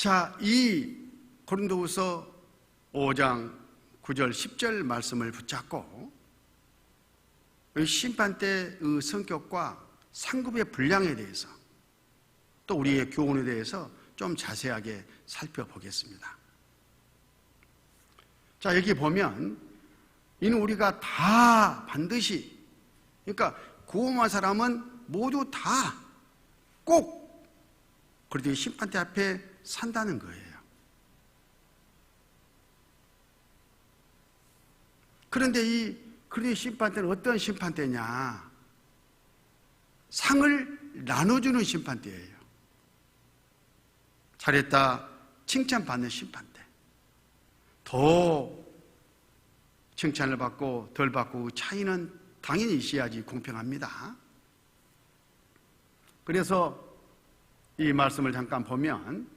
자, 이 고린도후서 5장 9절 10절 말씀을 붙잡고 이 심판 때의 성격과 상급의 분량에 대해서 또 우리의 교훈에 대해서 좀 자세하게 살펴보겠습니다. 자, 여기 보면 이는 우리가 다 반드시 그러니까 구원한 사람은 모두 다 꼭 그래도 심판대 앞에 산다는 거예요. 그런데 이 그리스도의 심판대는 어떤 심판대냐? 상을 나눠주는 심판대예요. 잘했다 칭찬받는 심판대. 더 칭찬을 받고 덜 받고 차이는 당연히 있어야지 공평합니다. 그래서 이 말씀을 잠깐 보면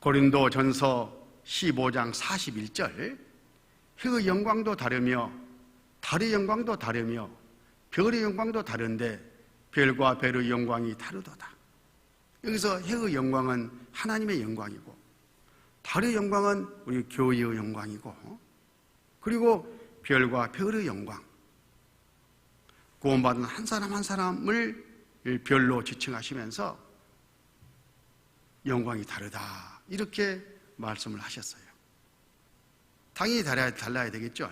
고린도 전서 15장 41절 그 영광도 다르며 달의 영광도 다르며 별의 영광도 다른데 별과 별의 영광이 다르도다. 여기서 해의 영광은 하나님의 영광이고 달의 영광은 우리 교회의 영광이고 그리고 별과 별의 영광 구원받은 한 사람 한 사람을 별로 지칭하시면서 영광이 다르다 이렇게 말씀을 하셨어요. 당연히 달라야, 달라야 되겠죠.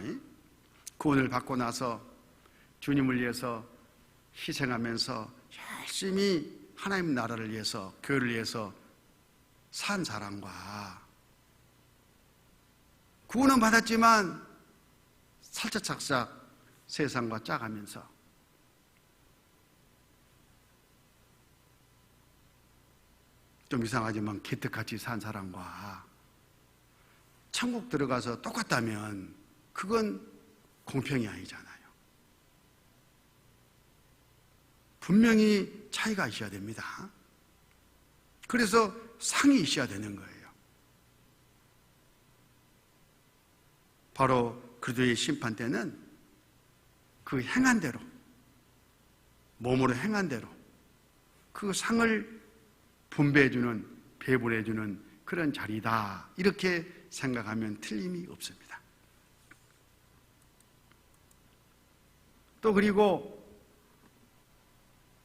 구원을 받고 나서 주님을 위해서 희생하면서 열심히 하나님 나라를 위해서 교회를 위해서 산 사람과 구원은 받았지만 살짝살짝 세상과 짜가면서 좀 이상하지만 개떡같이 산 사람과 천국 들어가서 똑같다면 그건 공평이 아니잖아요. 분명히 차이가 있어야 됩니다. 그래서 상이 있어야 되는 거예요. 바로 그리스도의 심판 때는 그 행한 대로 몸으로 행한 대로 그 상을 분배해주는 배분해주는 그런 자리다 이렇게 생각하면 틀림이 없습니다. 또 그리고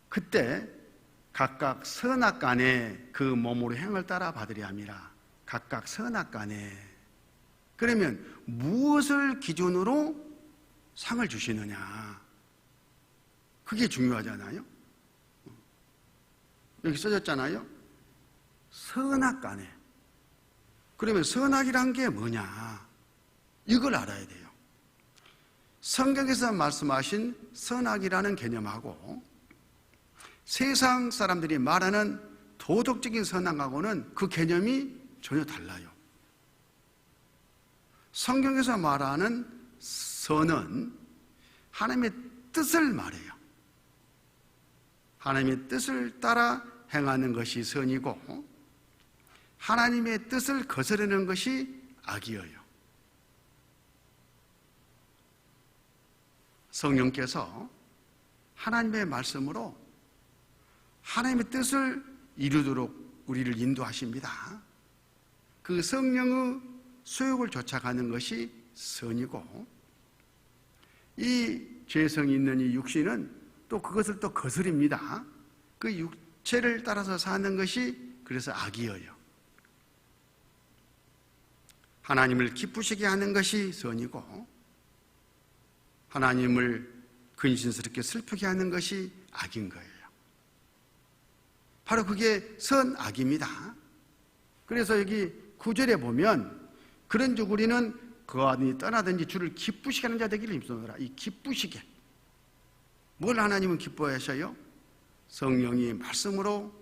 그때 각각 선악간에 그 몸으로 행을 따라 받으려 함이라 각각 선악간에 그러면 무엇을 기준으로 상을 주시느냐 그게 중요하잖아요. 여기 써졌잖아요. 선악간에. 그러면 선악이란 게 뭐냐? 이걸 알아야 돼요. 성경에서 말씀하신 선악이라는 개념하고 세상 사람들이 말하는 도덕적인 선악하고는 그 개념이 전혀 달라요. 성경에서 말하는 선은 하나님의 뜻을 말해요. 하나님의 뜻을 따라 행하는 것이 선이고 하나님의 뜻을 거스르는 것이 악이어요. 성령께서 하나님의 말씀으로 하나님의 뜻을 이루도록 우리를 인도하십니다. 그 성령의 소욕을 쫓아가는 것이 선이고 이 죄성이 있는 이 육신은 또 그것을 또 거스립니다. 그 육체를 따라서 사는 것이 그래서 악이어요. 하나님을 기쁘시게 하는 것이 선이고 하나님을 근신스럽게 슬프게 하는 것이 악인 거예요. 바로 그게 선악입니다. 그래서 여기 구절에 보면 그런즉 우리는 그 아들이 떠나든지 주를 기쁘시게 하는 자 되기를 힘쓰노라. 이 기쁘시게. 뭘 하나님은 기뻐하셔요? 성령이 말씀으로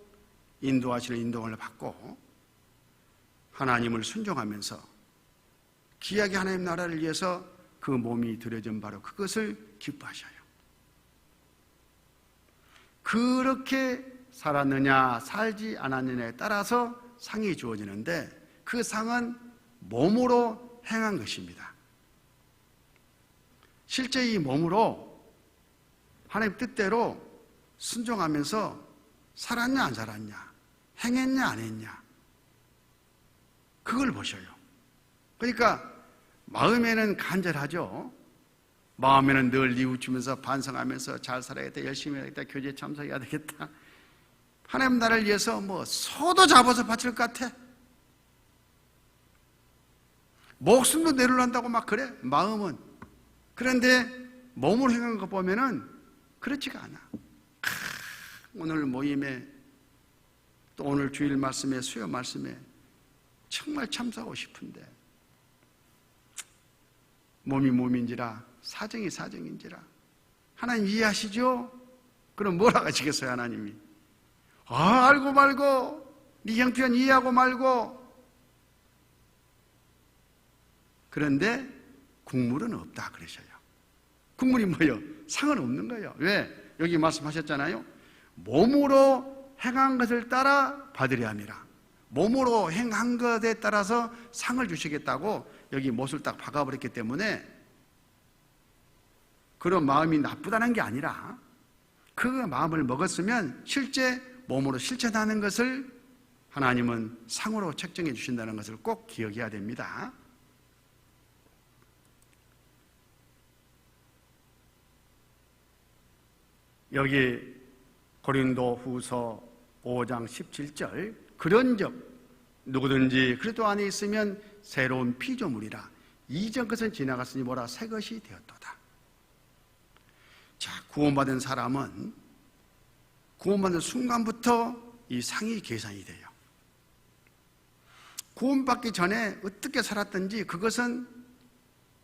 인도하시는 인도를 받고 하나님을 순종하면서 귀하게 하나님 나라를 위해서 그 몸이 들여진 바로 그것을 기뻐하셔요. 그렇게 살았느냐, 살지 않았느냐에 따라서 상이 주어지는데 그 상은 몸으로 행한 것입니다. 실제 이 몸으로 하나님 뜻대로 순종하면서 살았냐 안 살았냐 행했냐 안 했냐 그걸 보셔요. 그러니까 마음에는 간절하죠. 마음에는 늘 뉘우치면서 반성하면서 잘 살아야겠다, 열심히 해야겠다, 교제 참석해야 되겠다. 하나님 나라를 위해서 뭐 소도 잡아서 바칠 것 같아. 목숨도 내려놓는다고 막 그래, 마음은. 그런데 몸으로 행한 거 보면은 그렇지가 않아. 크, 오늘 모임에 또 오늘 주일 말씀에 수요 말씀에 정말 참석하고 싶은데 몸이 몸인지라 사정이 사정인지라. 하나님 이해하시죠? 그럼 뭐라 하시겠어요 하나님이? 아 알고 말고 네 형편 이해하고 말고. 그런데 국물은 없다 그러셔요. 국물이 뭐예요? 상은 없는 거예요. 왜? 여기 말씀하셨잖아요. 몸으로 행한 것을 따라 받으려 함이라. 몸으로 행한 것에 따라서 상을 주시겠다고 여기 못을 딱 박아버렸기 때문에 그런 마음이 나쁘다는 게 아니라 그 마음을 먹었으면 실제 몸으로 실천하는 것을 하나님은 상으로 책정해 주신다는 것을 꼭 기억해야 됩니다. 여기 고린도 후서 5장 17절 그런 적 누구든지 그리스도 안에 있으면 새로운 피조물이라 이전 것은 지나갔으니 뭐라 새 것이 되었도다. 자, 구원받은 사람은 구원받는 순간부터 이 상이 계산이 돼요. 구원받기 전에 어떻게 살았든지 그것은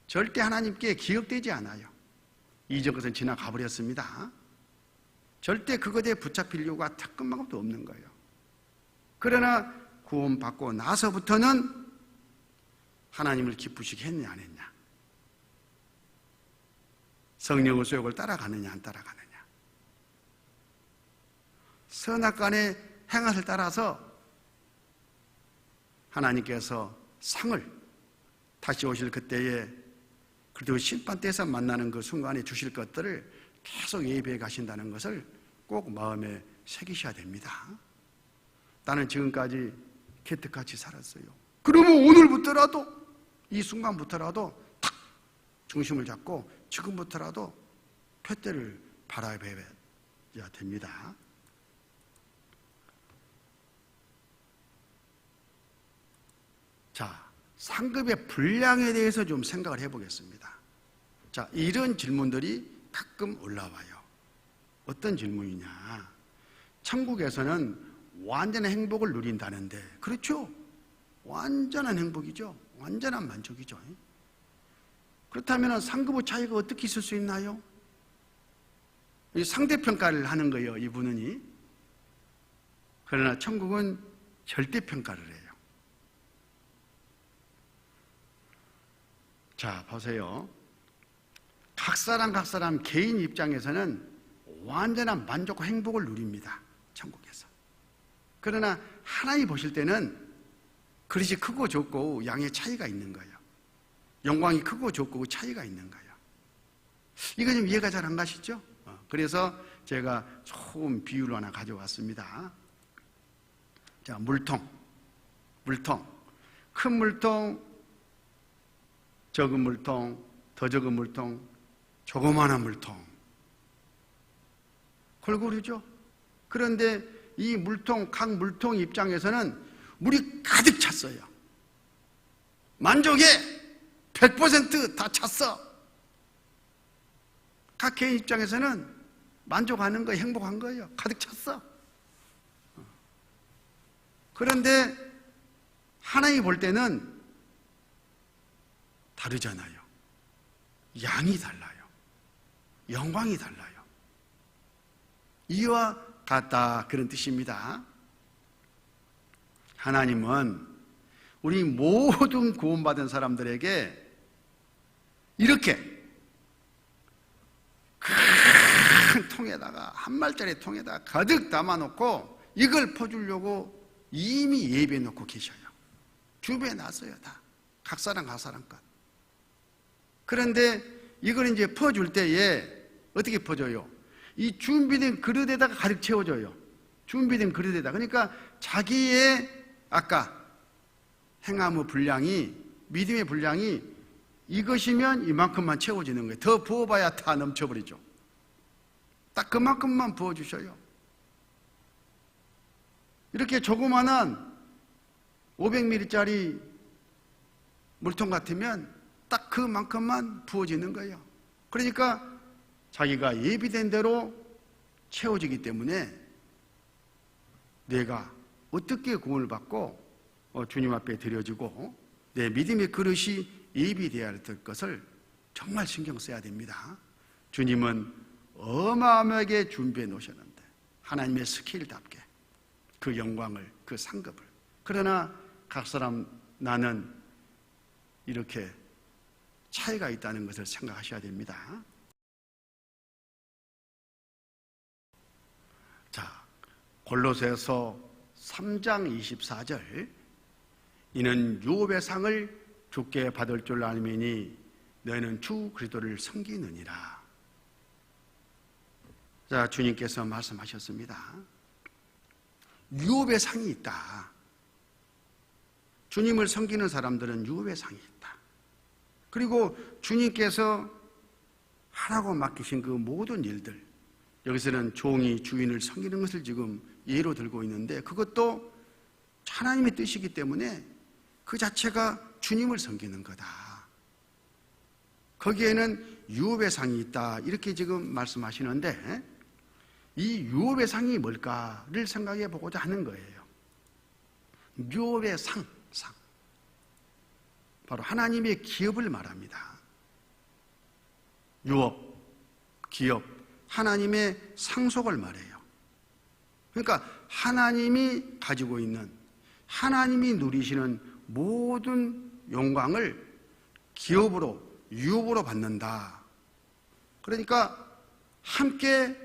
절대 하나님께 기억되지 않아요. 이전 것은 지나가 버렸습니다. 절대 그것에 붙잡힐 이유가 타끔만큼도 없는 거예요. 그러나 구원받고 나서부터는 하나님을 기쁘시게 했냐 안 했냐 성령의 소욕을 따라가느냐 안 따라가느냐 선악간의 행함을 따라서 하나님께서 상을 다시 오실 그때에 그리고 심판대에서 만나는 그 순간에 주실 것들을 계속 예배해 가신다는 것을 꼭 마음에 새기셔야 됩니다. 나는 지금까지 개떡같이 살았어요. 그러면 오늘부터라도 이 순간부터라도 탁 중심을 잡고 지금부터라도 푯대를 바라봐야 됩니다. 자, 상급의 분량에 대해서 좀 생각을 해보겠습니다. 자, 이런 질문들이 가끔 올라와요. 어떤 질문이냐? 천국에서는 완전한 행복을 누린다는데, 그렇죠? 완전한 행복이죠. 완전한 만족이죠. 그렇다면 상급의 차이가 어떻게 있을 수 있나요? 상대평가를 하는 거예요, 이분은. 그러나 천국은 절대평가를 해요. 자, 보세요. 각 사람, 각 사람 개인 입장에서는 완전한 만족과 행복을 누립니다. 천국에서. 그러나 하나님 보실 때는 그릇이 크고 적고 양의 차이가 있는 거예요. 영광이 크고 적고 차이가 있는 거예요. 이거 좀 이해가 잘 안 가시죠? 어, 그래서 제가 좋은 비유를 하나 가져왔습니다. 자, 물통. 물통. 큰 물통, 적은 물통, 더 적은 물통, 조그마한 물통. 골고루죠? 그런데 이 물통, 각 물통 입장에서는 물이 가득 찼어요. 만족해! 100%다 찼어! 각 개인 입장에서는 만족하는 거 행복한 거예요. 가득 찼어. 그런데 하나님 볼 때는 다르잖아요. 양이 달라요. 영광이 달라요. 이와 같다 그런 뜻입니다. 하나님은 우리 모든 구원받은 사람들에게 이렇게 큰 통에다가 한 말짜리 통에다가 가득 담아놓고 이걸 퍼주려고 이미 예배해 놓고 계셔요. 주변에 놨어요 다. 각 사람 각 사람 것. 그런데 이걸 이제 퍼줄 때에 어떻게 퍼줘요? 이 준비된 그릇에다가 가득 채워줘요. 준비된 그릇이다. 그러니까 자기의 아까 행함의 분량이 믿음의 분량이 이것이면 이만큼만 채워지는 거예요. 더 부어봐야 다 넘쳐버리죠. 딱 그만큼만 부어주셔요. 이렇게 조그만한 500ml짜리 물통 같으면 딱 그만큼만 부어지는 거예요. 그러니까 자기가 예비된 대로 채워지기 때문에 내가 어떻게 구원을 받고 어, 주님 앞에 드려지고 내 믿음의 그릇이 예비되어야 될 것을 정말 신경 써야 됩니다. 주님은 어마어마하게 준비해 놓으셨는데 하나님의 스킬답게 그 영광을 그 상급을 그러나 각 사람 나는 이렇게 차이가 있다는 것을 생각하셔야 됩니다. 자, 골로새서 3장 24절 이는 유업의 상을 주께 받을 줄 알미니 너희는 주 그리스도를 섬기느니라. 자, 주님께서 말씀하셨습니다. 유업의 상이 있다. 주님을 섬기는 사람들은 유업의 상이 있다. 그리고 주님께서 하라고 맡기신 그 모든 일들, 여기서는 종이 주인을 섬기는 것을 지금 예로 들고 있는데 그것도 하나님의 뜻이기 때문에 그 자체가 주님을 섬기는 거다. 거기에는 유업의 상이 있다. 이렇게 지금 말씀하시는데 이 유업의 상이 뭘까를 생각해 보고자 하는 거예요. 유업의 상, 상. 바로 하나님의 기업을 말합니다. 유업, 기업, 하나님의 상속을 말해요. 그러니까 하나님이 가지고 있는 하나님이 누리시는 모든 영광을 기업으로 유업으로 받는다. 그러니까 함께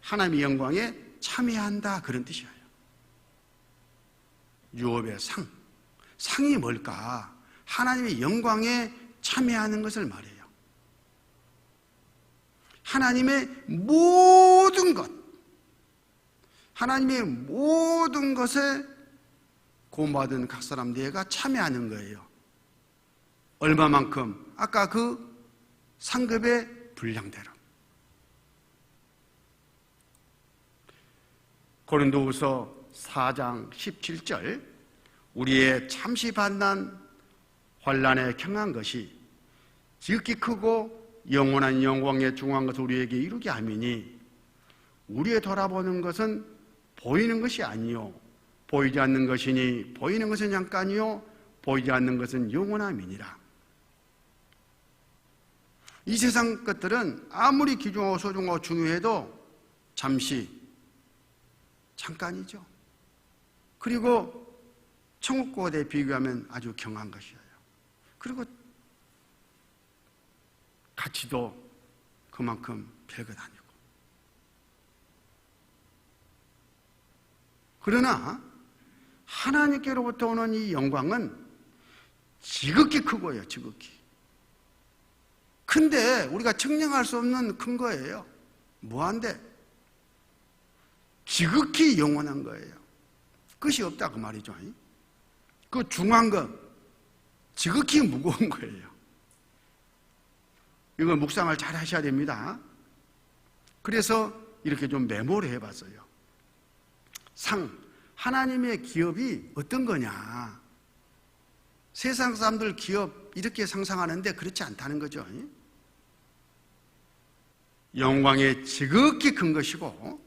하나님의 영광에 참여한다 그런 뜻이에요. 유업의 상. 상이 뭘까? 하나님의 영광에 참여하는 것을 말해요. 하나님의 모든 것, 하나님의 모든 것에 구원받은 각 사람 내가 참여하는 거예요. 얼마만큼? 아까 그 상급의 분량대로. 고린도후서 4장 17절 우리의 잠시 반난 환란에 경한 것이 지극히 크고 영원한 영광에 중한 것을 우리에게 이루게 함이니 우리의 돌아보는 것은 보이는 것이 아니요 보이지 않는 것이니 보이는 것은 잠깐이요 보이지 않는 것은 영원함이니라 이 세상 것들은 아무리 귀중하고 소중하고 중요해도 잠시 잠깐이죠. 그리고 천국과에 비교하면 아주 경한 것이에요. 그리고 가치도 그만큼 별것 아니고. 그러나 하나님께로부터 오는 이 영광은 지극히 크고요, 지극히. 근데 우리가 측량할 수 없는 큰 거예요. 무한대. 지극히 영원한 거예요. 끝이 없다 그 말이죠. 그 중한 것 지극히 무거운 거예요. 이걸 묵상을 잘 하셔야 됩니다. 그래서 이렇게 좀 메모를 해봤어요. 상 하나님의 기업이 어떤 거냐? 세상 사람들 기업 이렇게 상상하는데 그렇지 않다는 거죠. 영광의 지극히 큰 것이고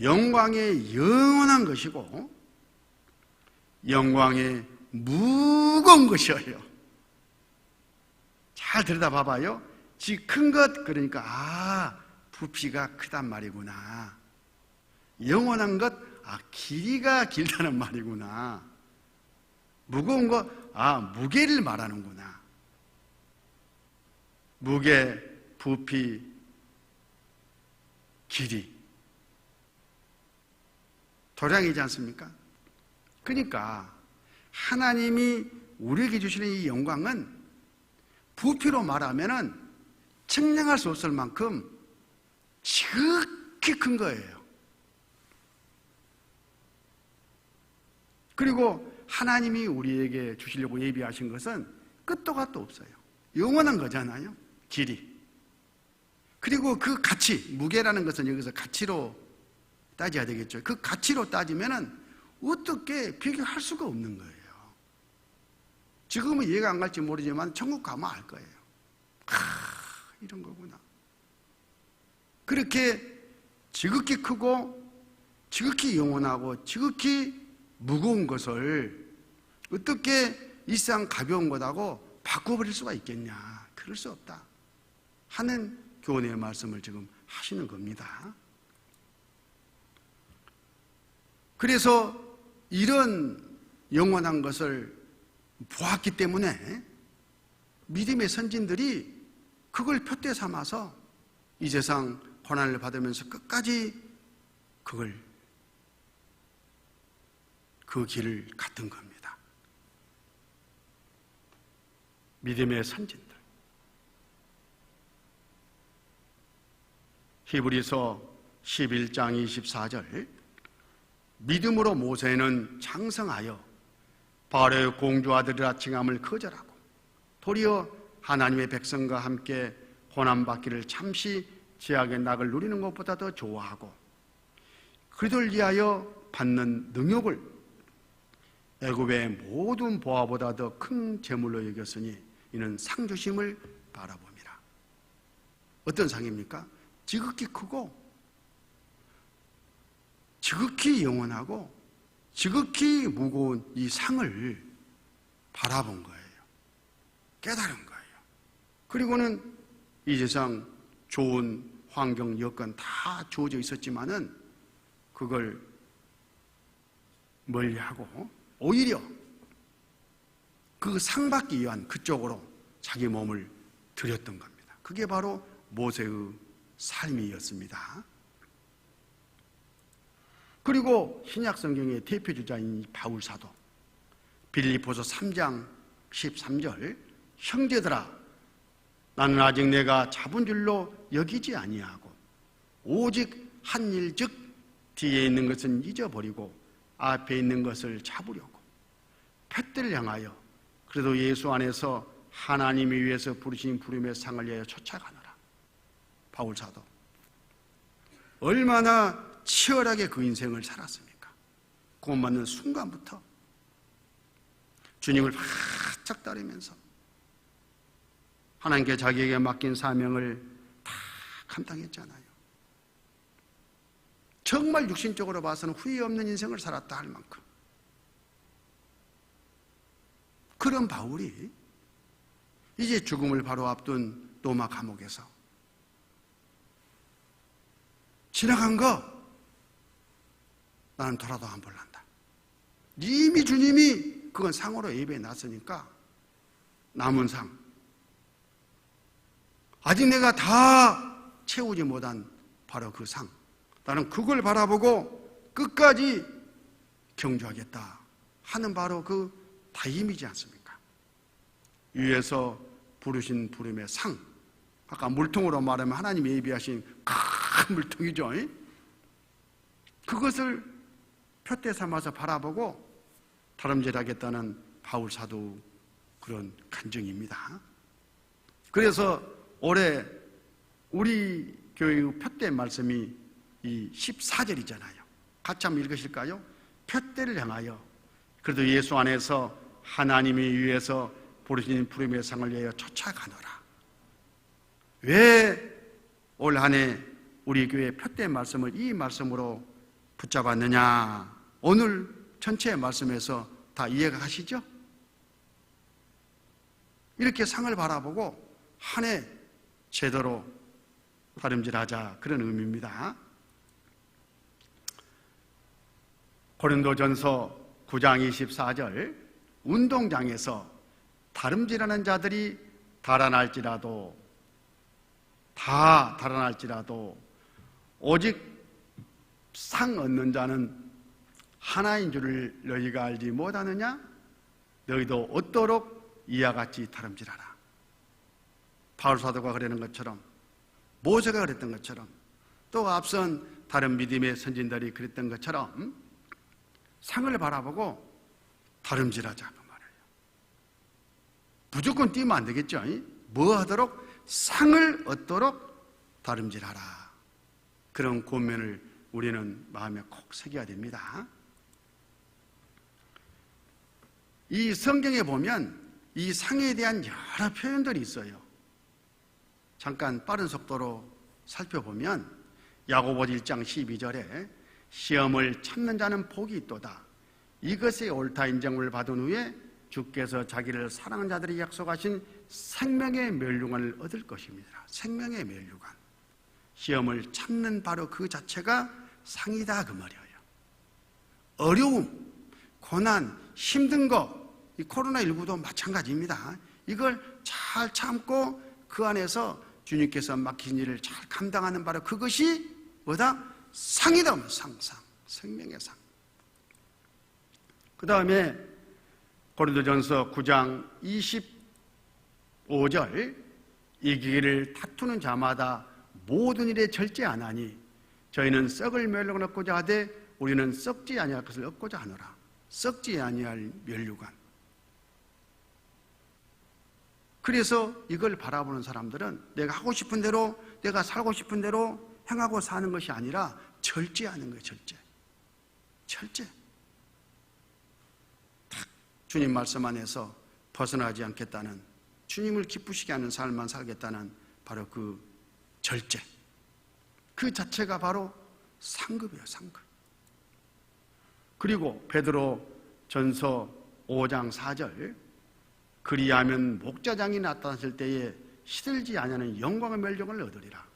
영광의 영원한 것이고 영광의 무거운 것이에요. 잘 들여다봐봐요. 지 큰 것 그러니까 아 부피가 크단 말이구나. 영원한 것, 아 길이가 길다는 말이구나. 무거운 것, 아 무게를 말하는구나. 무게, 부피, 길이. 도량이지 않습니까? 그러니까 하나님이 우리에게 주시는 이 영광은 부피로 말하면은 측량할 수 없을 만큼 지극히 큰 거예요. 그리고 하나님이 우리에게 주시려고 예비하신 것은 끝도 갓도 없어요. 영원한 거잖아요. 길이. 그리고 그 가치, 무게라는 것은 여기서 가치로 따져야 되겠죠. 그 가치로 따지면은 어떻게 비교할 수가 없는 거예요. 지금은 이해가 안 갈지 모르지만 천국 가면 알 거예요. 아, 이런 거구나. 그렇게 지극히 크고 지극히 영원하고 지극히 무거운 것을 어떻게 일상 가벼운 것하고 바꿔버릴 수가 있겠냐. 그럴 수 없다. 하는 교훈의 말씀을 지금 하시는 겁니다. 그래서 이런 영원한 것을 보았기 때문에 믿음의 선진들이 그걸 표대 삼아서 이 세상 고난을 받으면서 끝까지 그걸 그 길을 갔던 겁니다. 믿음의 선진들. 히브리서 11장 24절 믿음으로 모세는 장성하여 바로의 공주 아들이라 칭함을 거절하고 도리어 하나님의 백성과 함께 고난받기를 잠시 제약의 낙을 누리는 것보다 더 좋아하고 그들 위하여 받는 능욕을 애굽의 모든 보화보다 더 큰 재물로 여겼으니 이는 상주심을 바라봅니다. 어떤 상입니까? 지극히 크고 지극히 영원하고 지극히 무거운 이 상을 바라본 거예요. 깨달은 거예요. 그리고는 이 세상 좋은 환경, 여건 다 주어져 있었지만은 그걸 멀리하고 오히려 그 상받기 위한 그쪽으로 자기 몸을 들였던 겁니다. 그게 바로 모세의 삶이었습니다. 그리고 신약 성경의 대표 주자인 바울 사도 빌립보서 3장 13절 형제들아 나는 아직 내가 잡은 줄로 여기지 아니하고 오직 한 일 즉 뒤에 있는 것은 잊어버리고 앞에 있는 것을 잡으려고 팻들을 향하여 그래도 예수 안에서 하나님이 위해서 부르신 부름의 상을 위하여 쫓아가노라 바울 사도 얼마나 치열하게 그 인생을 살았습니까? 구원 받는 순간부터 주님을 바짝 따르면서 하나님께 자기에게 맡긴 사명을 다 감당했잖아요. 정말 육신적으로 봐서는 후회 없는 인생을 살았다 할 만큼. 그런 바울이 이제 죽음을 바로 앞둔 로마 감옥에서 지나간 거 나는 돌아도 안 볼란다. 이미 주님이 그건 상으로 예배에 놨으니까 남은 상. 아직 내가 다 채우지 못한 바로 그 상. 나는 그걸 바라보고 끝까지 경주하겠다 하는 바로 그 다임이지 않습니까? 위에서 부르신 부름의 상. 아까 물통으로 말하면 하나님이 예비하신 큰 물통이죠. 그것을 표대 삼아서 바라보고 다름질하겠다는 바울 사도 그런 간증입니다. 그래서 올해 우리 교회의 표대 말씀이 이 14절이잖아요. 같이 한번 읽으실까요? 표대를 향하여 그래도 예수 안에서 하나님이 위해서 부르신 부름의 상을 위하여 쫓아가노라. 왜 올 한해 우리 교회 표대 말씀을 이 말씀으로 붙잡았느냐? 오늘 전체 말씀에서 다 이해가 가시죠? 이렇게 상을 바라보고 한 해 제대로 다름질하자 그런 의미입니다. 고린도전서 9장 24절 운동장에서 다름질하는 자들이 달아날지라도 다 달아날지라도 오직 상 얻는 자는 하나인 줄을 너희가 알지 못하느냐? 너희도 얻도록 이와 같이 다름질하라. 바울 사도가 그러는 것처럼 모세가 그랬던 것처럼 또 앞선 다른 믿음의 선진들이 그랬던 것처럼 상을 바라보고 다름질하자 그 말이에요. 무조건 뛰면 안 되겠죠. 이? 뭐 하도록 상을 얻도록 다름질하라. 그런 고면을 우리는 마음에 콕 새겨야 됩니다. 이 성경에 보면 이 상에 대한 여러 표현들이 있어요. 잠깐 빠른 속도로 살펴보면 야고보 1장 12절에 시험을 참는 자는 복이 있도다. 이것에 옳다 인정을 받은 후에 주께서 자기를 사랑하는 자들이 약속하신 생명의 멸류관을 얻을 것입니다. 생명의 멸류관. 시험을 참는 바로 그 자체가 상이다 그 말이에요. 어려움, 고난, 힘든 거, 이 코로나19도 마찬가지입니다. 이걸 잘 참고 그 안에서 주님께서 맡긴 일을 잘 감당하는 바로 그것이 뭐다? 상이다. 상, 상. 생명의 상. 그 다음에 고린도전서 9장 25절 이기기를 다투는 자마다 모든 일에 절제 안 하니 저희는 썩을 멸류관 얻고자 하되 우리는 썩지 아니할 것을 얻고자 하노라. 썩지 아니할 멸류관. 그래서 이걸 바라보는 사람들은 내가 하고 싶은 대로 내가 살고 싶은 대로 행하고 사는 것이 아니라 절제하는 거예요, 절제. 절제. 딱 주님 말씀 안에서 벗어나지 않겠다는 주님을 기쁘시게 하는 삶만 살겠다는 바로 그 절제. 그 자체가 바로 상급이에요, 상급. 그리고 베드로 전서 5장 4절 그리하면 목자장이 나타났을 때에 시들지 아니하는 영광의 멸종을 얻으리라.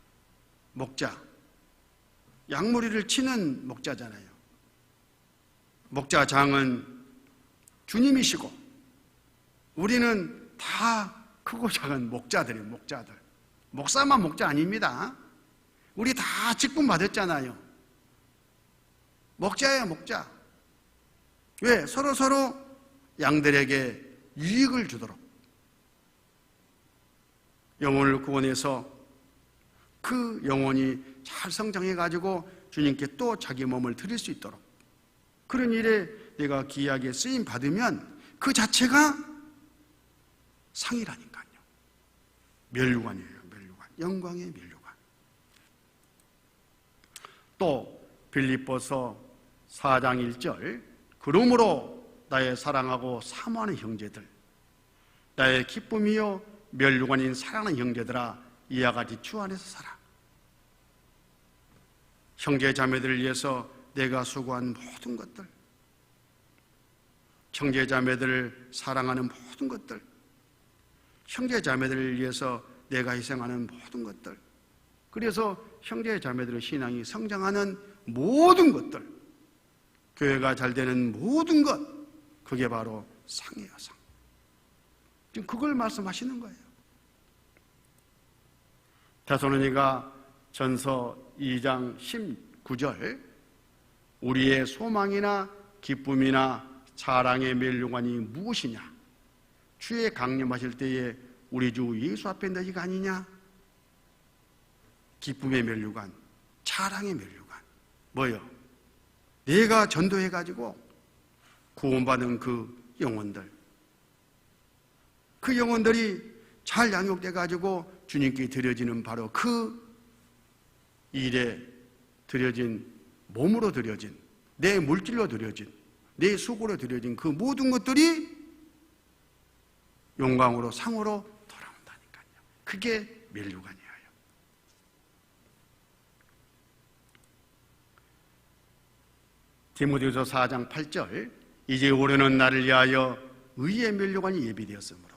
목자. 양무리를 치는 목자잖아요. 목자 장은 주님이시고 우리는 다 크고 작은 목자들이 목자들. 목사만 목자 아닙니다. 우리 다 직분 받았잖아요. 목자예요, 목자. 왜? 서로 서로 양들에게 유익을 주도록 영혼을 구원해서 그 영혼이 잘 성장해 가지고 주님께 또 자기 몸을 드릴 수 있도록 그런 일에 내가 귀하게 쓰임 받으면 그 자체가 상이라니까요. 멸류관이에요. 멸류관. 영광의 멸류관. 또 빌립보서 4장 1절 그러므로 나의 사랑하고 사모하는 형제들, 나의 기쁨이요 멸류관인 사랑하는 형제들아 이와 같이 주 안에서 살아. 형제 자매들을 위해서 내가 수고한 모든 것들, 형제 자매들을 사랑하는 모든 것들, 형제 자매들을 위해서 내가 희생하는 모든 것들, 그래서 형제 자매들의 신앙이 성장하는 모든 것들, 교회가 잘 되는 모든 것, 그게 바로 상이에요, 상. 지금 그걸 말씀하시는 거예요. 자손은이가 전서 2장 19절 우리의 소망이나 기쁨이나 사랑의 멸류관이 무엇이냐? 주의 강림하실 때에 우리 주 예수 앞에 너희가 아니냐? 기쁨의 멸류관, 자랑의 멸류관. 뭐요? 내가 전도해가지고 구원받은 그 영혼들. 그 영혼들이 잘 양육돼가지고 주님께 드려지는 바로 그 일에 드려진 몸으로 드려진 내 물질로 드려진 내 수고로 드려진 그 모든 것들이 영광으로 상으로 돌아온다니까요. 그게 멸류관이에요. 디모데후서 4장 8절 이제 올해는 나를 위하여 의의 멸류관이 예비되었으므로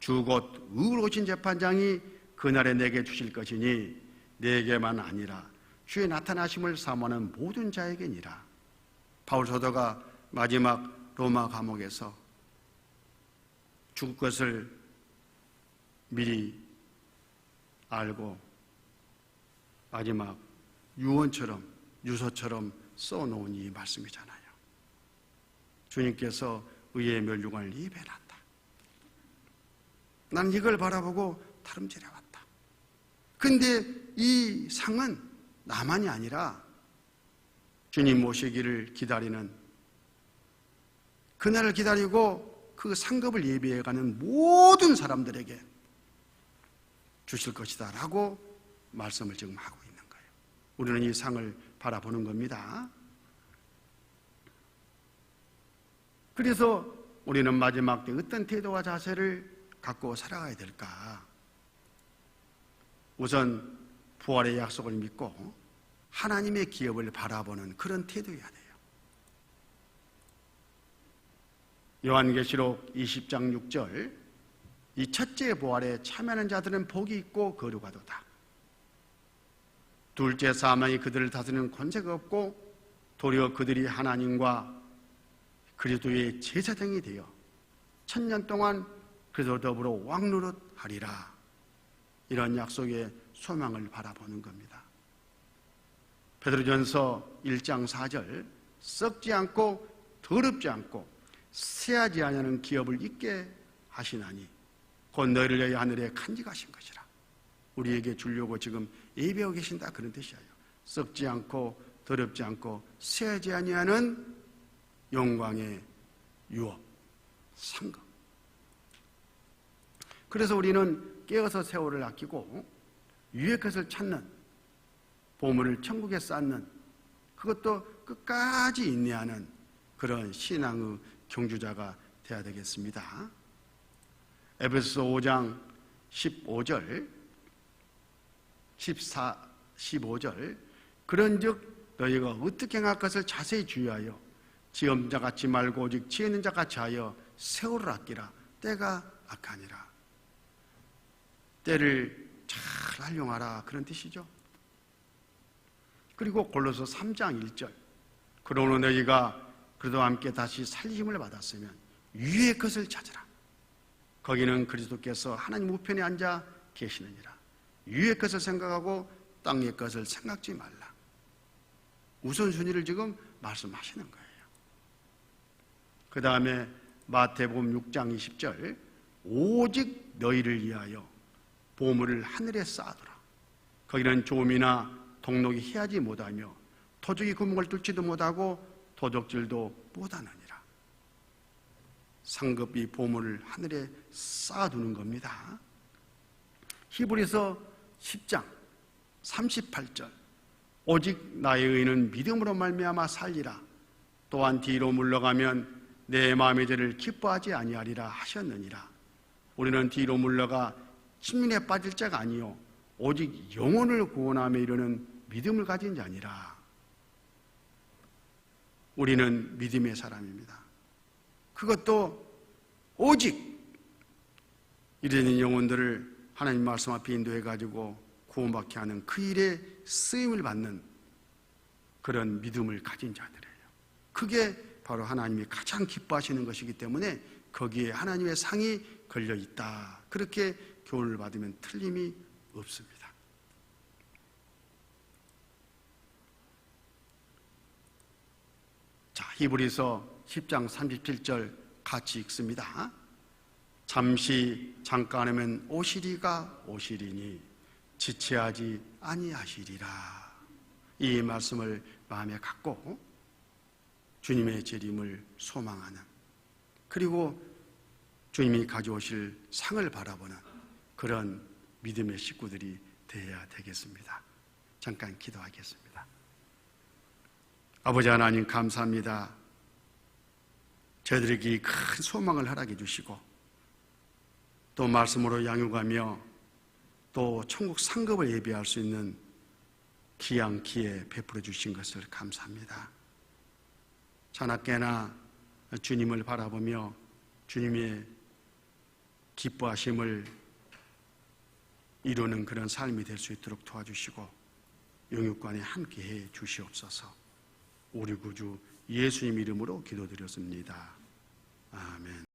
주 곧 의로우신 재판장이 그날에 내게 주실 것이니 내게만 아니라 주의 나타나심을 사모하는 모든 자에게니라. 바울 사도가 마지막 로마 감옥에서 죽을 것을 미리 알고 마지막 유언처럼 유서처럼 써놓은 이 말씀이잖아요. 주님께서 의의 멸류관을 입에 놨다. 난 이걸 바라보고 다름질해 왔다. 근데 이 상은 나만이 아니라 주님 모시기를 기다리는 그날을 기다리고 그 상급을 예비해 가는 모든 사람들에게 주실 것이다 라고 말씀을 지금 하고 있는 거예요. 우리는 이 상을 바라보는 겁니다. 그래서 우리는 마지막 때 어떤 태도와 자세를 갖고 살아가야 될까? 우선 부활의 약속을 믿고 하나님의 기업을 바라보는 그런 태도여야 돼요. 요한계시록 20장 6절 이 첫째 부활에 참여하는 자들은 복이 있고 거룩하도다. 둘째 사망이 그들을 다스리는 권세가 없고 도리어 그들이 하나님과 그리스도의 제사장이 되어 천년 동안 그리스도 더불어 왕노릇 하리라. 이런 약속의 소망을 바라보는 겁니다. 베드로전서 1장 4절 썩지 않고 더럽지 않고 쇠하지 아니하는 기업을 있게 하시나니 곧 너희를 위하여 하늘에 간직하신 것이라. 우리에게 주려고 지금 예배하고 계신다 그런 뜻이에요. 썩지 않고 더럽지 않고 쇠하지 아니하는 영광의 유업 상급. 그래서 우리는 깨어서 세월을 아끼고 유의 것을 찾는 보물을 천국에 쌓는 그것도 끝까지 인내하는 그런 신앙의 경주자가 되어야 되겠습니다. 에베소서 5장 15절 14, 15절. 그런즉 너희가 어떻게 행할 것을 자세히 주의하여 지엄자 같이 말고 오직 지혜 있는 자 같이 하여 세월을 아끼라. 때가 악하니라. 때를 잘 활용하라 그런 뜻이죠. 그리고 골로서 3장 1절 그러므로 너희가 그래도 함께 다시 살림을 받았으면 위의 것을 찾으라. 거기는 그리스도께서 하나님 우편에 앉아 계시느니라. 위의 것을 생각하고 땅의 것을 생각지 말라. 우선순위를 지금 말씀하시는 거예요. 그 다음에 마태복음 6장 20절 오직 너희를 위하여 보물을 하늘에 쌓아두라. 거기는 조미나 동록이 해하지 못하며 토적이 구멍을 뚫지도 못하고 도적질도 못하느니라. 상급이 보물을 하늘에 쌓아두는 겁니다. 히브리서 10장 38절 오직 나의 의는 믿음으로 말미암아 살리라. 또한 뒤로 물러가면 내 마음의 죄를 기뻐하지 아니하리라 하셨느니라. 우리는 뒤로 물러가 침륜에 빠질 자가 아니요 오직 영혼을 구원함에 이르는 믿음을 가진 자니라. 우리는 믿음의 사람입니다. 그것도 오직 이러는 영혼들을 하나님 말씀 앞에 인도해 가지고 구원받게 하는 그 일에 쓰임을 받는 그런 믿음을 가진 자들이에요. 그게 바로 하나님이 가장 기뻐하시는 것이기 때문에 거기에 하나님의 상이 걸려 있다. 그렇게 교훈을 받으면 틀림이 없습니다. 자, 히브리서 10장 37절 같이 읽습니다. 잠시 잠깐 하면 오시리가 오시리니 지체하지 아니하시리라. 이 말씀을 마음에 갖고 주님의 재림을 소망하는 그리고 주님이 가져오실 상을 바라보는 그런 믿음의 식구들이 되어야 되겠습니다. 잠깐 기도하겠습니다. 아버지 하나님 감사합니다. 저희들에게 큰 소망을 허락해 주시고 또 말씀으로 양육하며 또 천국 상급을 예비할 수 있는 귀한 기회 베풀어 주신 것을 감사합니다. 자나깨나 주님을 바라보며 주님의 기뻐하심을 이루는 그런 삶이 될 수 있도록 도와주시고 영육관에 함께 해 주시옵소서. 우리 구주 예수님 이름으로 기도드렸습니다. 아멘.